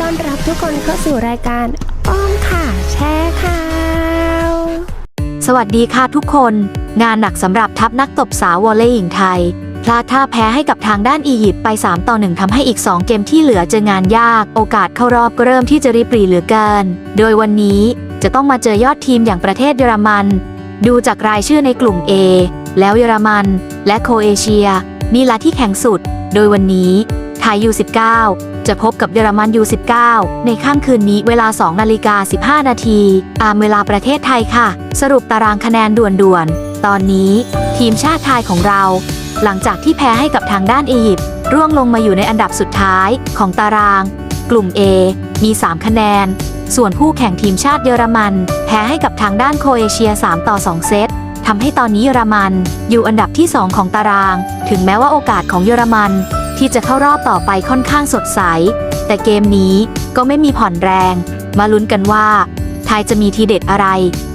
ต้อนรับทุกคนเข้าสู่รายการอ้อมค่ะแชร์ข่าวสวัสดีค่ะทุกคน งานหนักสำหรับทัพนักตบสาววอลเลย์หญิงไทย พลาดท่าแพ้ให้กับทางด้านอียิปต์ไป 3 ต่อ 1ทำให้อีก 2 เกมที่เหลือเจองานยาก โอกาสเข้ารอบก็เริ่มที่จะริบรีเหลือเกิน โดยวันนี้จะต้องมาเจอยอดทีมอย่างประเทศเยอรมัน ดูจากรายชื่อในกลุ่ม A แล้วเยอรมัน และโคเอเชีย นี่ละที่แข็งสุด โดยวันนี้ไทย U19 จะพบกับเยอรมัน U19 ในค่ำคืนนี้เวลา 2 นาฬิกา 15 นาทีตามเวลาประเทศไทยค่ะ สรุปตารางคะแนนด่วนๆ ตอนนี้ทีมชาติไทยของเรา หลังจากที่แพ้ให้กับทางด้านอียิปต์ร่วงลงมาอยู่ในอันดับสุดท้ายของตาราง กลุ่ม A มี 3 คะแนน ส่วนผู้แข่งทีมชาติเยอรมัน แพ้ให้กับทางด้านโคเอเชีย 3 ต่อ 2 เซต ทำให้ตอนนี้เยอรมันอยู่อันดับที่ 2 ของตาราง ถึงแม้ว่าโอกาสของเยอรมันที่จะเข้ารอบต่อไปค่อนข้างสดใส แต่เกมนี้ก็ไม่มีผ่อนแรง มาลุ้นกันว่า ไทยจะมีทีเด็ดอะไร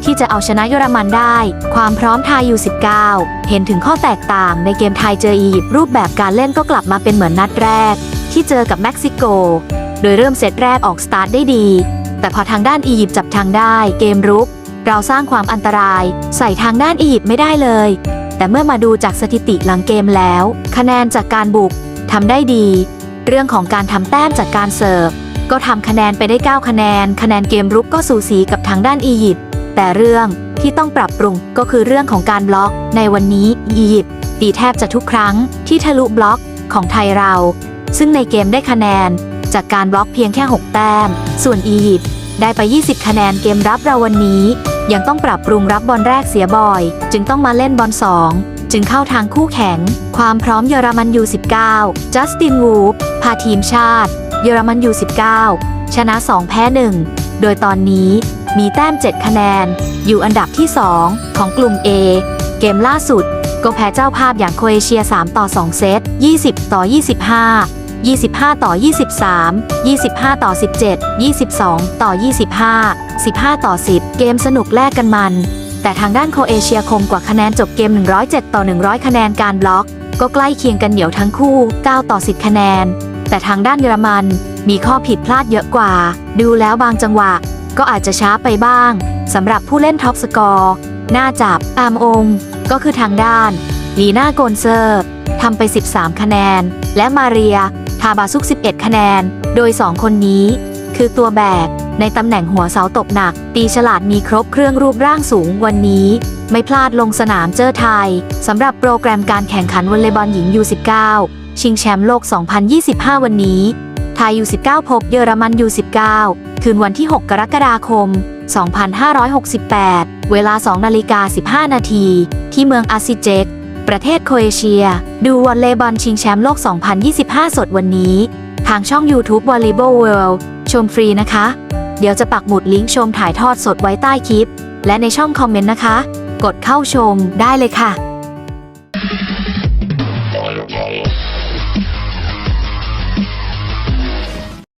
ที่จะเอาชนะเยอรมันได้ ความพร้อมไทยอยู่19 เห็นถึงข้อแตกต่างในเกมไทยเจออียิปต์รูปแบบการเล่นก็กลับมาเป็นเหมือนนัดแรก ที่เจอกับเม็กซิโก โดยเริ่มเซตแรกออกสตาร์ทได้ดี แต่พอทางด้านอียิปต์จับทางได้เกมรุก เราสร้างความอันตราย ใส่ทางด้านอียิปต์ไม่ได้เลย แต่เมื่อมาดูจากสถิติหลังเกมแล้ว คะแนนจากการบุกทำได้ดี เรื่องของการทำแต้มจากการเสิร์ฟก็ทำคะแนนไปได้ 9 คะแนน คะแนนเกมรุกก็สูสีกับทางด้านอียิปต์แต่เรื่องที่ต้องปรับปรุงก็คือเรื่องของการบล็อก ในวันนี้อียิปต์ตีแทบจะทุกครั้งที่ทะลุบล็อกของไทยเรา ซึ่งในเกมได้คะแนน จากการบล็อกเพียงแค่ 6 แต้ม ส่วนอียิปต์ ได้ไป 20 คะแนนเกมรับเราวันนี้ ยังต้องปรับปรุงรับบอลแรกเสียบ่อย จึงต้องมาเล่นบอล2 จึงเข้าทางคู่แข่งความพร้อมเยอรมันยู19จัสตินวูฟพาทีมชาติ เยอรมันยู19ชนะ 2 แพ้ 1 โดยตอนนี้มีแต้ม 7 คะแนน อยู่อันดับที่ 2 ของกลุ่ม A เกมล่าสุด ก็แพ้เจ้าภาพอย่างโคเอเชีย 3 ต่อ 2 เซต20 ต่อ 25 25 ต่อ 23 25 ต่อ 17 22 ต่อ 25 15 ต่อ 10 เกมสนุกแลกกันมัน แต่ทางด้านโคเอเชียคมกว่าคะแนนจบเกม 107 ต่อ 100 คะแนนการบล็อก ก็ใกล้เคียงกันเหนียวทั้งคู่ 9 ต่อ 10 คะแนน แต่ทางด้านเยอรมันมีข้อผิดพลาดเยอะกว่า ดูแล้วบางจังหวะ ก็อาจจะช้าไปบ้างสำหรับผู้เล่นท็อปสกอร์หน้าจับอามองก็คือทางด้านลีน่าโกนเซอร์ทำไป 13 คะแนน และมาเรียาบาซุก 11 คะแนน โดย 2 คนนี้ คือตัวแบก ในตำแหน่งหัวเสาตบหนัก ตีฉลาดมีครบเครื่องรูปร่างสูงวันนี้ ไม่พลาดลงสนามเจอไทยสำหรับโปรแกรมการแข่งขันวอลเลย์บอลหญิง U19 ชิงแชมป์โลก 2025 วันนี้ ไทย U19 พบเยอรมัน U19 คืนวันที่ 6 กรกฎาคม 2568 เวลา 2 นาฬิกา 15 นาที ที่เมืองอาซิเจก ประเทศโคเอเชีย ดูวอลเลย์บอลชิงแชมป์โลก 2025 สดวันนี้ ทางช่อง YouTube Volleyball World ชมฟรีนะคะ เดี๋ยวจะปักหมุดลิงก์ชมถ่ายทอดสดไว้ใต้คลิป และในช่องคอมเมนต์นะคะ กดเข้าชมได้เลยค่ะ